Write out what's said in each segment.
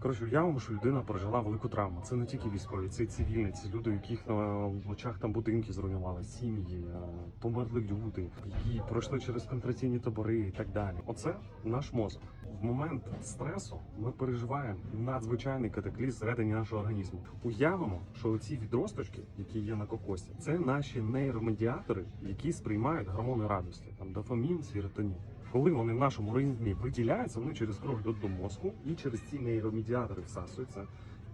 Коротше, уявимо, що людина пережила велику травму. Це не тільки військові, це і цивільні, це люди, яких на очах там будинки зруйнували, сім'ї, е, померли люди, які пройшли через контраційні табори і так далі. Оце наш мозок. В момент стресу ми переживаємо надзвичайний катаклізм всередині нашого організму. Уявимо, що ці відросточки, які є на кокосі, це наші нейромедіатори, які сприймають гормони радості, там дофамін, серотонін. Коли вони в нашому організмі виділяються, вони через кров йдуть до мозку і через ці нейромедіатори всасуються.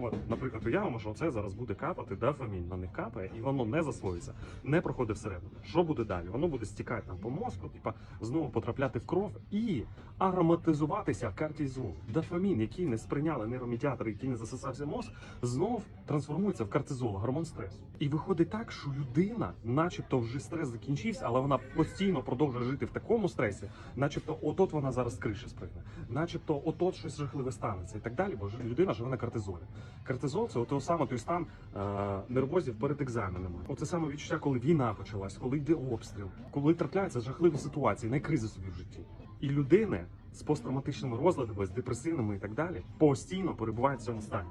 От, наприклад, уявимо, що це зараз буде капати дофамін, на них капає, і воно не засвоїться, не проходить всередину. Що буде далі? Воно буде стікати там по мозку, типа знову потрапляти в кров і ароматизуватися кортизол. Дофамін, який не сприйняли нейромедіатори, який не засосався мозк, знов трансформується в кортизол, гормон стресу. І виходить так, що людина, начебто, вже стрес закінчився, але вона постійно продовжує жити в такому стресі, начебто, отот вона зараз криші спригне, начебто, отот щось жахливе станеться і так далі, бо людина живе на кортизолі. Кортизол це от саме той стан е, нервозів перед екзаменами. Оце саме відчуття, коли війна почалась, коли йде обстріл, коли трапляються жахливі ситуації, найкризи собі в житті. І людини з посттравматичними розладами, з депресивними і так далі, постійно перебувають в цьому стані.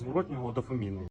зворотнього дофаміну.